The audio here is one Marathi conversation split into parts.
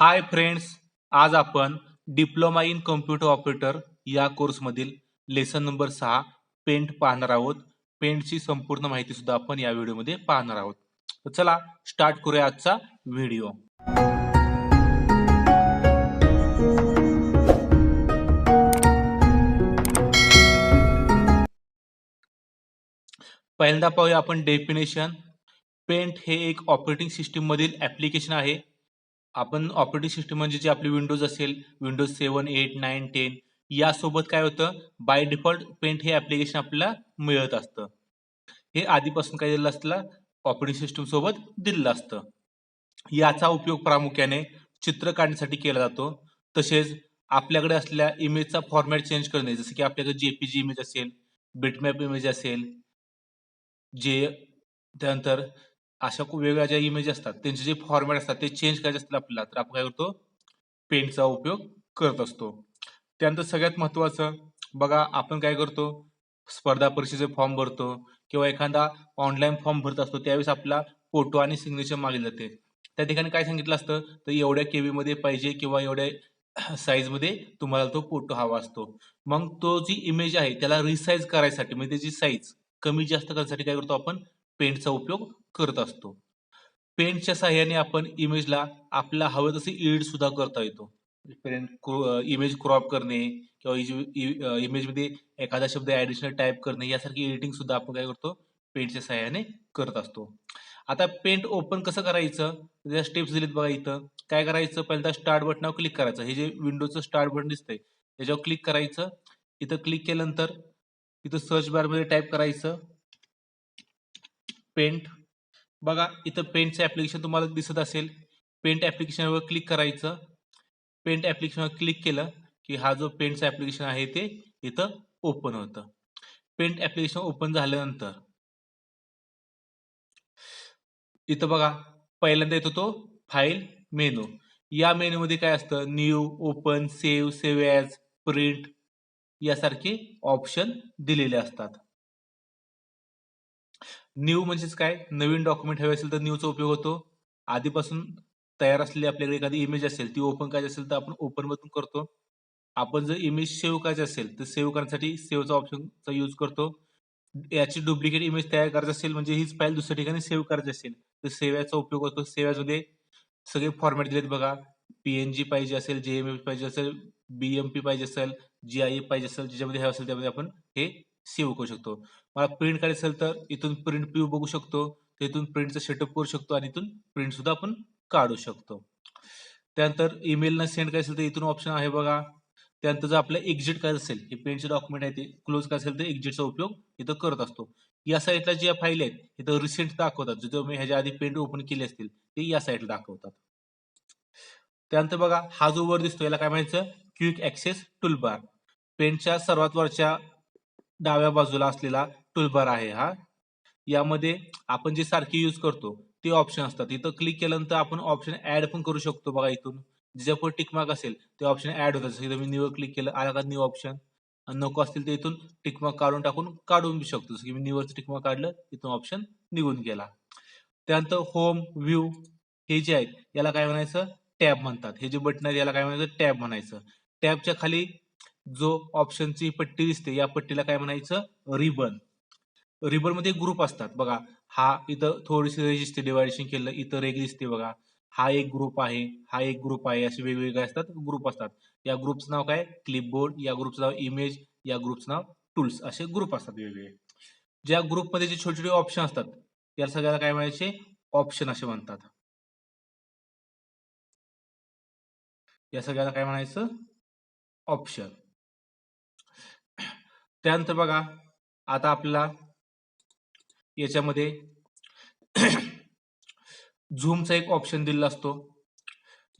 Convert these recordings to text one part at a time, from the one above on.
हाय फ्रेंड्स आज आपण डिप्लोमा इन कम्प्युटर ऑपरेटर या कोर्समधील लेसन नंबर सहा पेंट पाहणार आहोत. पेंटची संपूर्ण माहिती सुद्धा आपण या व्हिडिओमध्ये पाहणार आहोत. तर चला स्टार्ट करूया आजचा व्हिडिओ. पहिल्यांदा पाहूया आपण डेफिनेशन. पेंट हे एक ऑपरेटिंग सिस्टीम मधील ऍप्लिकेशन आहे. आपण ऑपरेटिंग सिस्टम म्हणजे जे आपली विंडोज असेल Windows seven eight nine ten यासोबत काय होतं? बाय डिफॉल्ट पेंट हे ॲप्लिकेशन आपल्याला मिळत असतं. हे आधीपासून काय दिलं असलं? ऑपरेटिंग सिस्टम सोबत दिलेलं असतं. याचा उपयोग प्रामुख्याने चित्र काढण्यासाठी केला जातो. तसेच आपल्याकडे असलेल्या इमेजचा फॉर्मॅट चेंज करणे जसं की आपल्याकडे जेपीजी इमेज असेल बिटमॅप इमेज असेल जे त्यानंतर अशा खूप वेगवेगळ्या ज्या इमेज असतात त्यांचे जे फॉर्मॅट असतात ते चेंज करायचे असतील आपल्याला तर आपण काय करतो? पेंटचा उपयोग करत असतो. त्यानंतर सगळ्यात महत्वाचं बघा आपण काय करतो? स्पर्धा परीक्षेचे फॉर्म भरतो किंवा एखादा ऑनलाईन फॉर्म भरत असतो त्यावेळेस आपला फोटो आणि सिग्नेचर मागले जाते. त्या ठिकाणी काय सांगितलं असतं? तर एवढ्या केबी मध्ये पाहिजे किंवा एवढ्या साईजमध्ये तुम्हाला तो फोटो हवा असतो. मग तो जी इमेज आहे त्याला रिसाईज करायसाठी म्हणजे त्याची साईज कमी जास्त करण्यासाठी काय करतो आपण? पेंटचा उपयोग करत असतो. पेंटच्या सहाय्याने आपण इमेजला आपल्याला हवं तसे एडिट सुद्धा करता येतो. इमेज क्रॉप करणे किंवा इमेजमध्ये एखादा शब्द ऍडिशनल टाईप करणे यासारखी एडिटिंग सुद्धा आपण काय करतो? पेंटच्या सहाय्याने करत असतो. आता पेंट ओपन कसं करायचं? त्या स्टेप्स दिलेत बघा इथं. काय करायचं? पहिल्यांदा स्टार्ट बटनावर क्लिक करायचं. हे जे विंडोचं स्टार्ट बटन दिसतंय त्याच्यावर क्लिक करायचं. इथं क्लिक केल्यानंतर इथं सर्च बारमध्ये टाईप करायचं. पेंट. बघा इथं पेंटचं ॲप्लिकेशन तुम्हाला दिसत असेल. पेंट ॲप्लिकेशनवर क्लिक करायचं. पेंट ॲप्लिकेशनवर क्लिक केलं की हा जो पेंटचं ॲप्लिकेशन आहे ते इथं ओपन होतं. पेंट ॲप्लिकेशन ओपन झाल्यानंतर इथं बघा पहिल्यांदा येतो तो फाईल मेनू या मेनूमध्ये काय असतं? New open save save as print यासारखे ऑप्शन दिलेले असतात. न्यू म्हणजेच काय? नवीन डॉक्युमेंट हवे असेल तर न्यूचा उपयोग होतो. आधीपासून तयार असलेली आपल्याकडे एखादी इमेज असेल ती ओपन करायची असेल तर आपण ओपन मधून करतो. आपण जर इमेज सेव्ह करायची असेल तर सेव्ह करण्यासाठी सेव्हचा ऑप्शनचा यूज करतो. याची डुप्लिकेट इमेज तयार करायची असेल म्हणजे हीच फाईल दुसऱ्या ठिकाणी सेव्ह करायची असेल तर सेव्याचा उपयोग होतो. सेव्ह सगळे फॉर्मॅट दिलेत बघा. पीएनजी पाहिजे असेल जेएमएफ पाहिजे असेल बीएमपी पाहिजे असेल जी आय पाहिजे असेल ज्याच्यामध्ये हवं असेल त्यामध्ये आपण हे सेव्ह करू शकतो. मला प्रिंट करायचं असेल तर इथून प्रिंट व्यू बघू शकतो तिथून प्रिंटचं सेटअप करू शकतो आणि इथून प्रिंट सुद्धा आपण काढू शकतो. त्यानंतर ईमेलनं सेंड करायचं असेल तर इथून ऑप्शन आहे बघा. त्यानंतर जर आपल्याला एक्झिट करायचं असेल हे पेंटचे डॉक्युमेंट आहे ते क्लोज करायचं असेल तर एक्झिटचा उपयोग इथं करत असतो. या साईडला ज्या फाईल आहेत इथं रिसेंट दाखवतात. जे मी ह्याच्या आधी पेंट ओपन केले असतील ते या साईडला दाखवतात. त्यानंतर बघा हा जो वर दिसतो याला काय म्हणायचं? क्विक ऍक्सेस टूलबार पेंटच्या सर्वात वरच्या डाव्या बाजूला असलेला टूलबार आहे हा. यामध्ये आपण जे सारखी यूज करतो ते ऑप्शन असतात. इथं क्लिक केल्यानंतर आपण ऑप्शन ऍड पण करू शकतो बघा इथून. ज्याच्यापुढे टिकमार्क असेल ते ऑप्शन ऍड होतात जसं मी निवड क्लिक केलं आला का न्यू ऑप्शन नको असतील तर इथून टिकमार्क काढून टाकून काढून शकतो. जसं की मी निवडचं टिकमार्क काढलं इथून ऑप्शन निघून गेला. त्यानंतर होम व्ह्यू हे जे आहेत याला काय म्हणायचं? टॅब म्हणतात. हे जे बटन आहेत याला काय म्हणायचं? टॅब म्हणायचं. टॅबच्या खाली जो ऑप्शनची पट्टी दिसते या पट्टीला काय म्हणायचं? रिबन रिबनमध्ये ग्रुप असतात. बघा हा इथं थोडीशी रेज दिसते डिवायडेशन केलं इथं रेग दिसते बघा. हा एक ग्रुप आहे हा एक ग्रुप आहे असे वेगवेगळे असतात ग्रुप असतात. या ग्रुपचं नाव काय? क्लिपबोर्ड या ग्रुपचं नाव इमेज या ग्रुपचं नाव टूल्स असे ग्रुप असतात वेगवेगळे. ज्या ग्रुपमध्ये जे छोटे छोटे ऑप्शन असतात त्या सगळ्याला काय म्हणायचे? ऑप्शन असे म्हणतात. या सगळ्याला काय म्हणायचं? ऑप्शन त्यानंतर बघा आता आपल्याला याच्यामध्ये झूमचा एक ऑप्शन दिलेला असतो.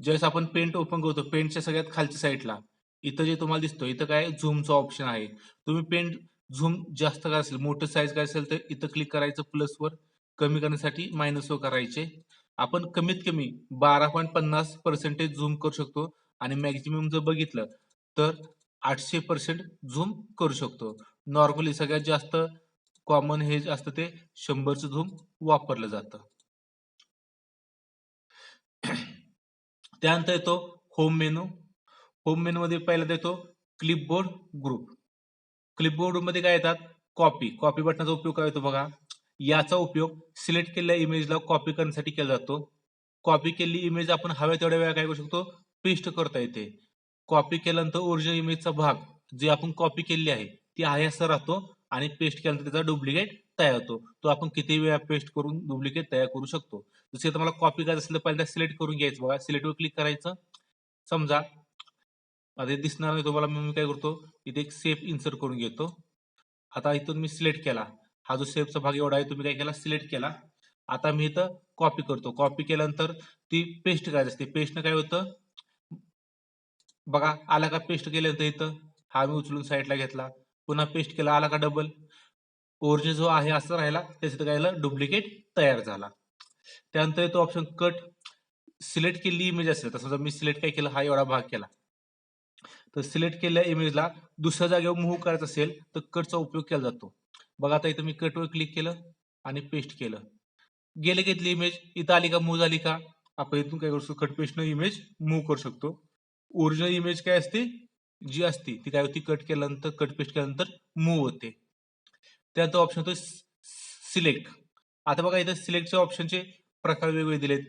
ज्यावेळेस आपण पेंट ओपन करतो पेंटच्या सगळ्यात खालच्या साईडला इथं जे तुम्हाला दिसतो इथं काय झूमचा ऑप्शन आहे. तुम्ही पेंट झूम जास्त काय असेल मोठं साईज काय असेल तर इथं क्लिक करायचं प्लस वर कमी करण्यासाठी मायनसवर करायचे. आपण कमीत कमी बारा पॉईंट पन्नास पर्सेंटेज झूम करू शकतो. आणि मॅक्झिमम जर बघितलं तर आठशे पर्सेंट झूम करू शकतो. नॉर्मली सगळ्यात जास्त कॉमन हे असतं ते शंभरचं झूम वापरलं जातं. त्यानंतर येतो होम मेनू होम मेनू मध्ये पहिल्यांदा येतो क्लिपबोर्ड ग्रुप क्लिपबोर्डमध्ये काय येतात? कॉपी कॉपी बटनाचा उपयोग काय होतो बघा? याचा उपयोग सिलेक्ट केलेल्या इमेजला कॉपी करण्यासाठी केला जातो. कॉपी केलेली इमेज आपण हव्या तेवढ्या वेळा काय करू शकतो? पेस्ट करता येते. कॉपी केल्यानंतर ओरिजिनल इमेजचा भाग जे आपण कॉपी केलेली आहे ती आहे असं राहतो आणि पेस्ट केल्यानंतर त्याचा डुप्लिकेट तयार होतो. तो आपण किती वेळा पेस्ट करून डुप्लिकेट तयार करू शकतो. जसे तुम्हाला मला कॉपी करायचं असेल तर पहिल्यांदा सिलेक्ट करून घ्यायचं बघा. सिलेक्टवर क्लिक करायचं. समजा आता दिसणार नाही तुम्हाला मी काय करतो इथे एक सेफ इन्सर्ट करून घेतो. आता इथून मी सिलेक्ट केला. हा जो सेफचा भाग एवढा आहे तुम्ही काय केला सिलेक्ट केला. आता मी इथं कॉपी करतो. कॉपी केल्यानंतर ती पेस्ट करायची असते. पेस्टनं काय होतं बघा आला का पेस्ट केलं होतं इथं? हा मी उचलून साईडला घेतला. पुन्हा पेस्ट केला आला का डबल ओरिजिनल जो आहे असं राहिला त्याच्यात काय झालं? डुप्लिकेट तयार झाला. त्यानंतर तो ऑप्शन कट सिलेक्ट केलेली इमेज असेल तर समजा मी सिलेक्ट काय केलं? हा एवढा भाग केला. तर सिलेक्ट केलेल्या इमेजला दुसऱ्या जागेवर मूव्ह करायचं असेल तर कटचा उपयोग केला जातो. बघा आता इथं मी कटवर क्लिक केलं आणि पेस्ट केलं. गेले घेतली इमेज इथं आली का? मूव्ह झाली का? आपण इथून काय करू शकतो? कट पेस्टनं इमेज मूव्ह करू शकतो. ओरिजिनल इमेज काय असते? जी असते. ती काय होती? कट केल्यानंतर कट पेस्ट केल्यानंतर मूव्ह होते. त्यानंतर ऑप्शन होतो सिलेक्ट आता बघा इथं सिलेक्टच्या ऑप्शनचे प्रकार वेगवेगळे दिलेत.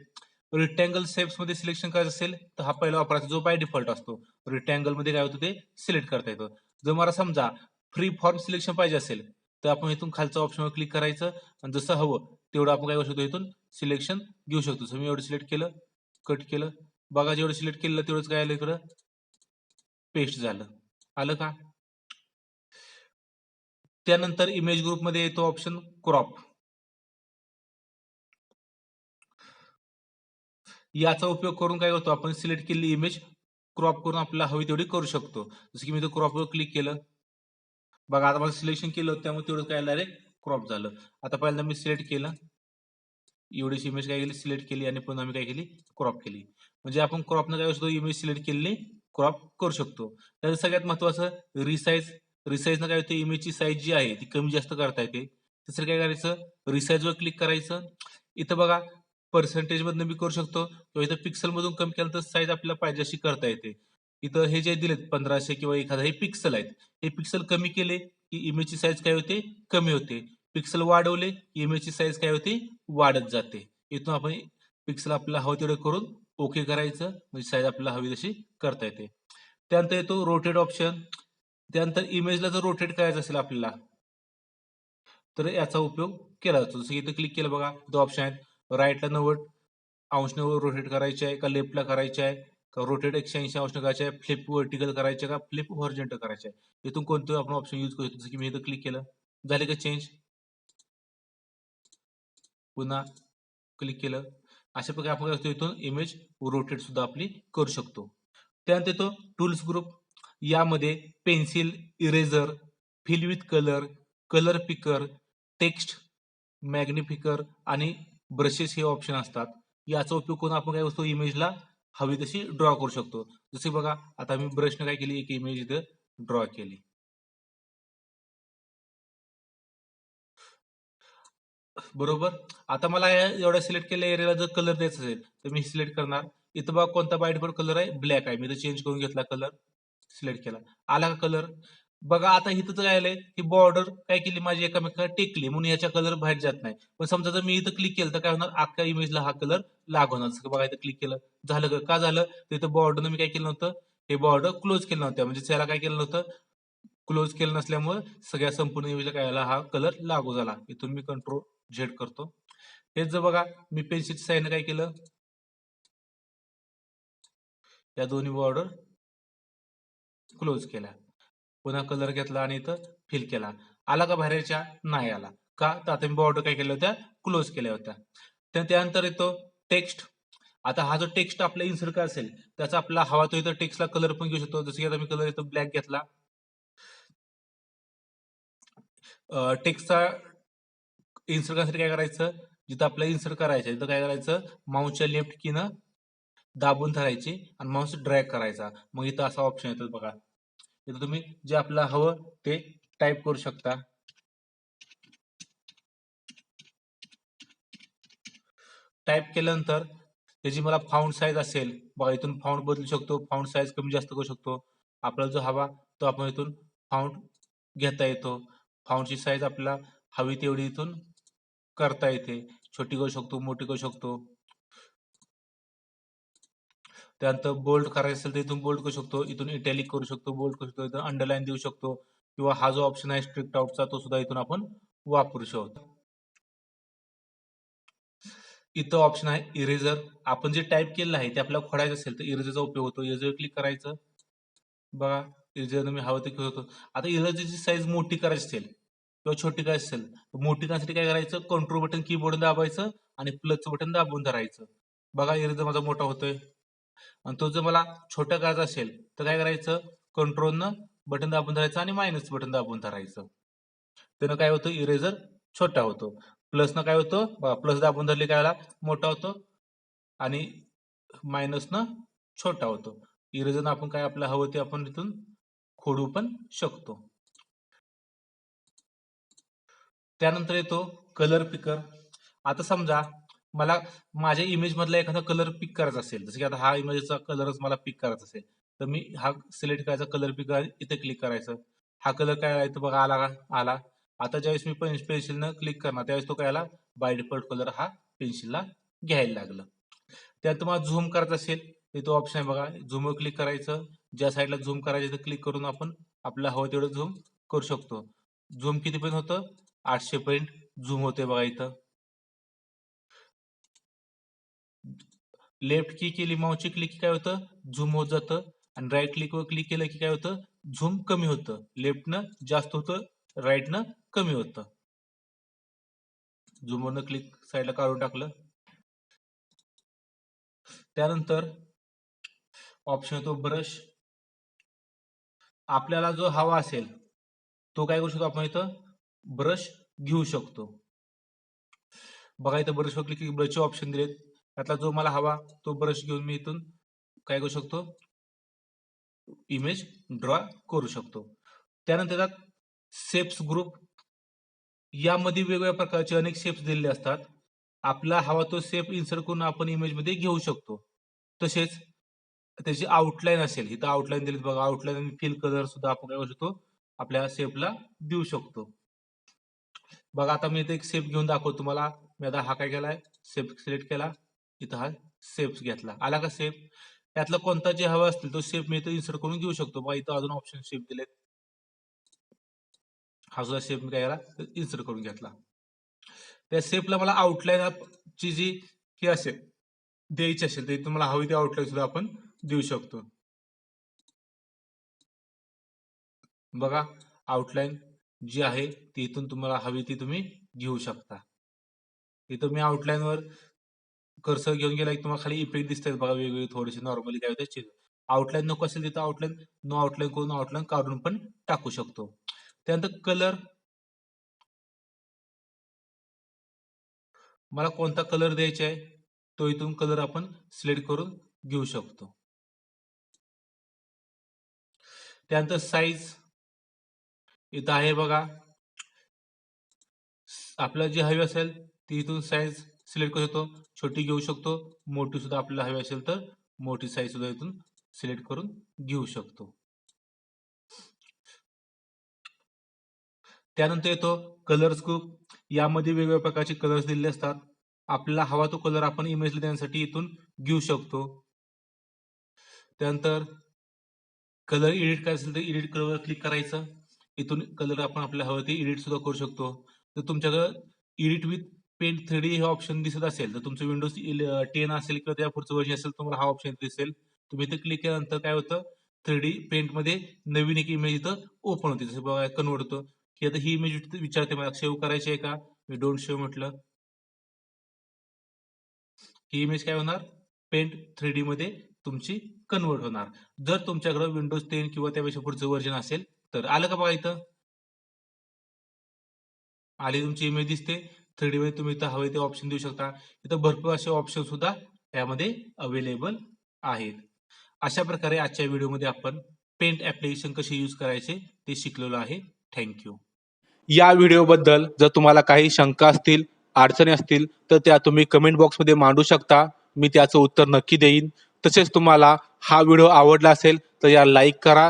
रिटँगल शेप्समध्ये सिलेक्शन करायचं असेल तर हा पहिला वापरायचा जो बाय डिफॉल्ट असतो. रिटँगलमध्ये काय होतं? ते सिलेक्ट करता येतं. जर मला समजा फ्री फॉर्म सिलेक्शन पाहिजे असेल तर आपण इथून खालच्या ऑप्शनवर क्लिक करायचं. आणि जसं हवं तेवढं आपण काय करू शकतो? इथून सिलेक्शन घेऊ शकतो. जसं मी एवढं सिलेक्ट केलं कट केलं बघा जेवढं सिलेक्ट केलं तेवढंच काय आलं इकडं? पेस्ट झालं. आलं का? त्यानंतर इमेज ग्रुपमध्ये येतो ऑप्शन क्रॉप याचा उपयोग करून काय होतो आपण? सिलेक्ट केलेली इमेज क्रॉप करून आपल्याला हवी तेवढी करू शकतो. जसं की मी क्रॉपवर क्लिक केलं. बघा आता मला सिलेक्शन केलं त्यामुळे तेवढं काय डायरेक्ट क्रॉप झालं. आता पहिल्यांदा मी सिलेक्ट केलं. एवढीच इमेज काय केली? सिलेक्ट केली आणि पुन्हा आम्ही काय केली? क्रॉप केली. म्हणजे आपण क्रॉपनं काय शकतो इमेज सिलेक्ट केलेली क्रॉप करू शकतो. त्याचं सगळ्यात महत्वाचं रिसाईज रिसाईजनं काय होतं? इमेजची साईज जी आहे ती कमी जास्त करता येते. तिसरं काय करायचं? रिसाईजवर क्लिक करायचं. इथं बघा पर्सेंटेज मधनं मी करू शकतो. किंवा इथं पिक्सल मधून कमी केलं तर साईज आपल्याला पाहिजे अशी करता येते. इथं हे जे दिलेत पंधराशे किंवा एखादा हे पिक्सल आहेत. हे पिक्सल कमी केले की इमेजची साईज काय होते? कमी होते. पिक्सल वाढवले इमेजची साईज काय होती? वाढत जाते. इथून आपण पिक्सल आपल्याला हवं तेवढं करून ओके करायचं. म्हणजे साईज आपल्याला हवी तशी करता येते. त्यानंतर येतो रोटेट ऑप्शन त्यानंतर इमेजला जर रोटेट करायचं असेल आपल्याला तर याचा उपयोग केला जातो. जसं इथं क्लिक केलं बघा तो ऑप्शन आहे राईटला नव्वद अंशने रोटेट करायचे आहे का? लेफ्टला करायचे आहे का? रोटेट एकशे ऐंशी अंश करायचे आहे? फ्लिप वर्टिकल करायचे का? फ्लिप व्हर्जंट करायचे आहे. इथून कोणतं आपण ऑप्शन यूज करू जसं की मी इथं क्लिक केलं. झाले का चेंज पुन्हा क्लिक केलं. अशा प्रकारे आपण काय इथून इमेज रोटेट सुद्धा आपली करू शकतो. त्यानंतर येतो टूल्स ग्रुप यामध्ये pencil eraser fill with colour colour picker text magnifier आणि ब्रशेस हे ऑप्शन असतात. याचा उपयोग करून आपण काय वस्तू इमेजला हवी तशी ड्रॉ करू शकतो. जसे बघा आता मी ब्रशने काय केली? एक इमेज इथं ड्रॉ केली. बरोबर? आता मला एवढ्या सिलेक्ट केलेल्या एरियाला जर कलर द्यायचा असेल तर मी सिलेक्ट करणार. इथं बघा कोणता बाय पण कलर आहे ब्लॅक आहे. मी तर चेंज करून घेतला कलर सिलेक्ट केला. आला का कलर बघा आता इथं काय आलंय की बॉर्डर काय केली माझी एकामेका टेकली म्हणून याच्या कलर बाहेर जात नाही. पण समजा जर मी इथं क्लिक केलं तर काय होणार? अख्ख्या इमेजला हा कलर लागू होणार. बघा इथं क्लिक केलं. झालं का? झालं? तर इथं बॉर्डरनं मी काय केलं नव्हतं? हे बॉर्डर क्लोज केलं नव्हतं. म्हणजे त्याला काय केलं नव्हतं? क्लोज केलं नसल्यामुळे सगळ्या संपूर्ण इमेजला काय हा कलर लागू झाला. इथून मी कंट्रोल झेड करतो. हेच जर बघा मी पेन्सिलच्या साईन काय केलं? या दोन्ही बॉर्डर क्लोज केल्या. पुन्हा कलर घेतला आणि इथं फिल केला. आला का बाहेरच्या? नाही आला. का? तर आता मी बॉर्डर काय केल्या होत्या? क्लोज केल्या होत्या. त्या- त्यानंतर येतो टेक्स्ट आता हा जो टेक्स्ट आपला इन्सर्ट काय असेल त्याचा आपला हवा तो इथं टेक्स्टला कलर पण घेऊ शकतो. जसं की आता मी कलर इथं ब्लॅक घेतला. टेक्स्टचा इन्सर्ट करण्यासाठी काय करायचं? जिथं आपल्याला इन्सर्ट करायचं तिथं काय करायचं? माऊसच्या लेफ्ट कीनं दाबून धरायची आणि माऊस ड्रॅग करायचा. मग इथं असा ऑप्शन येतो बघा. इथं तुम्ही जे आपल्याला हवं ते टाईप करू शकता. टाईप केल्यानंतर त्याची मला फाउंड साईज असेल बघा इथून फाउंड बदलू शकतो फाउंड साईज कमी जास्त करू शकतो. आपल्याला जो हवा तो आपण इथून फाउंड घेता येतो. फाउंडची साईज आपल्याला हवी तेवढी इथून करता येते. छोटी करू शकतो मोठी करू शकतो. त्यानंतर बोल्ड करायचं असेल तर इथून बोल्ड करू शकतो इथून इटॅलिक करू शकतो बोल्ड करू शकतो इथून अंडरलाईन देऊ शकतो किंवा हा जो ऑप्शन आहे स्ट्रिक्ट आउटचा तो सुद्धा इथून आपण वापरू शकतो. इथं ऑप्शन आहे इरेझर आपण जे टाईप केलेलं आहे ते आपल्याला खोडायचं असेल तर इरेझरचा उपयोग होतो. इरेझर क्लिक करायचं. बघा इरेझर मी हवं ते करू होतो आता इरेझरची साईज मोठी करायची असेल किंवा छोटी काय असेल तर मोठी करण्यासाठी काय करायचं? कंट्रोल बटन कीबोर्ड दाबायचं आणि प्लसचं बटन दाबून धरायचं. बघा इरेझर माझा मोठा होतोय. आणि तो जर मला छोटा करायचा असेल तर काय करायचं? कंट्रोलनं बटन दाबून धरायचं आणि मायनस बटन दाबून धरायचं. त्यानं काय होतं? इरेझर छोटा होतो. प्लसनं काय होतं? बघा प्लस दाबून धरले काय झाला मोठा होतो. आणि मायनसनं छोटा होतो. इरेझरनं आपण काय आपलं हवं ते आपण तिथून खोडू पण शकतो. त्यानंतर येतो कलर पिकर आता समजा मला माझ्या इमेज मधला एखादा कलर पिक करायचा असेल जसं की आता हा इमेजचा कलरच मला पिक करायचा असेल तर मी हा सिलेक्ट करायचा कलर पिक इथे क्लिक करायचं. हा कलर काय आहे? तो बघा आला का? आला. आता ज्यावेळेस मी पेन्सिलनं क्लिक करणार त्यावेळेस तो काय आला बाय डिफॉल्ट कलर हा पेन्सिलला घ्यायला लागलं. त्यात तुम्हाला झूम करायचं असेल तर तो ऑप्शन आहे बघा. झूमवर क्लिक करायचं. ज्या साईडला झूम करायचं तर क्लिक करून आपण आपला हवं तेवढं झूम करू शकतो. झूम कितीपर्यंत होतं? आठशे पर्यंत झूम होते बघा इथं. लेफ्ट की केली माऊसची क्लिक काय होतं? झूम होत जातं. आणि राईट क्लिकवर क्लिक केलं की काय होतं? झूम कमी होतं. लेफ्टनं जास्त होतं राईटनं कमी होतं. झूमवरनं क्लिक साईडला काढून टाकलं. त्यानंतर ऑप्शन येतो ब्रश आपल्याला जो हवा असेल तो काय करू शकतो आपण इथं? ब्रश घेऊ शकतो. बघा इथं ब्रशवर क्लिक केली ब्रशचे ऑप्शन दिलेत. त्यातला जो मला हवा तो ब्रश घेऊन मी इथून काय करू शकतो? इमेज ड्रॉ करू शकतो. त्यानंतर त्यात शेप्स ग्रुप यामध्ये वेगवेगळ्या प्रकारचे अनेक शेप्स दिलेले असतात. आपला हवा तो शेप इन्सर्ट करून आपण इमेजमध्ये घेऊ शकतो. तसेच त्याची आउटलाईन असेल इथं आउटलाईन दिली बघा. आउटलाईन आणि फिल कलर सुद्धा आपण काय करू शकतो? आपल्या शेपला देऊ शकतो. बघा आता मी इथे एक सेफ घेऊन दाखवतो तुम्हाला. मी आता हा काय केलाय? सेफ सिलेक्ट केला. इथं हा सेफ घेतला. आला का सेफ त्यातला कोणता जे हवा असतील तो सेफ मी इथं इन्सर्ट करून घेऊ शकतो. बघा इथं अजून ऑप्शन सेफ दिलेत. हा सुद्धा सेफ मी काय केला? इन्सर्ट करून घेतला. त्या सेफला मला आउटलाईन ची जी ही असेल द्यायची असेल तर तुम्हाला मला हवी ती आउटलाईन सुद्धा आपण देऊ शकतो. बघा आउटलाईन जी आहे ती इथून तुम्हाला हवी ती तुम्ही घेऊ शकता. इथं मी आउटलाईनवर कर्सर घेऊन गेला की तुम्हाला खाली इफेक्ट दिसतात बघा वेगवेगळे थोडेसे नॉर्मली काय होते आउटलाईन नको असेल तिथं आउटलाईन नो आउटलाईन करून आउटलाईन काढून पण टाकू शकतो. त्यानंतर कलर मला कोणता कलर द्यायचा आहे तो इथून कलर आपण सिलेक्ट करून घेऊ शकतो. त्यानंतर साईज इथं आहे बघा. आपल्याला जी हवी असेल ती इथून साईज सिलेक्ट करू शकतो. छोटी घेऊ शकतो. मोठी सुद्धा आपल्याला हवी असेल तर मोठी साईज सुद्धा इथून सिलेक्ट करून घेऊ शकतो. त्यानंतर येतो कलर्स ग्रुप यामध्ये वेगवेगळ्या प्रकारचे कलर्स दिलेले असतात. आपल्याला हवा तो कलर आपण इमेजला देण्यासाठी इथून घेऊ शकतो. त्यानंतर कलर एडिट करायचं असेल तर एडिट कलरवर क्लिक करायचं. इथून कलर आपण आपल्याला हवं ते एडिट सुद्धा करू शकतो. तर तुमच्याकडं edit with paint three D हे ऑप्शन दिसत असेल तर तुमचं विंडोज टेन असेल किंवा त्या पुढचं वर्जन असेल तुम्हाला हा ऑप्शन दिसेल. तुम्ही इथे क्लिक केल्यानंतर काय होतं? थ्री डी पेंटमध्ये नवीन एक इमेज इथं ओपन होते. जसं बघा कन्वर्ट होतं. की आता ही इमेज विचारते मला सेव्ह करायची आहे का? मी डोंट सेव्ह म्हटलं. ही इमेज काय होणार? पेंट थ्री डी मध्ये तुमची कन्वर्ट होणार. जर तुमच्याकडे विंडोज टेन किंवा त्यापेक्षा पुढचं व्हर्जन असेल तर आलं का बघा इथं? आली तुमची इमेज दिसते. थ्री डी मध्ये तुम्ही इथं हवे ते ऑप्शन देऊ शकता. इथं भरपूर असे ऑप्शन सुद्धा यामध्ये अवेलेबल आहेत. अशा प्रकारे आजच्या व्हिडिओमध्ये आपण पेंट ऍप्लिकेशन कसे यूज करायचे ते शिकलेलो आहे. थँक्यू या व्हिडिओबद्दल जर तुम्हाला काही शंका असतील अडचणी असतील तर त्या तुम्ही कमेंट बॉक्समध्ये मांडू शकता. मी त्याचं उत्तर नक्की देईन. तसेच तुम्हाला हा व्हिडिओ आवडला असेल तर या लाईक करा.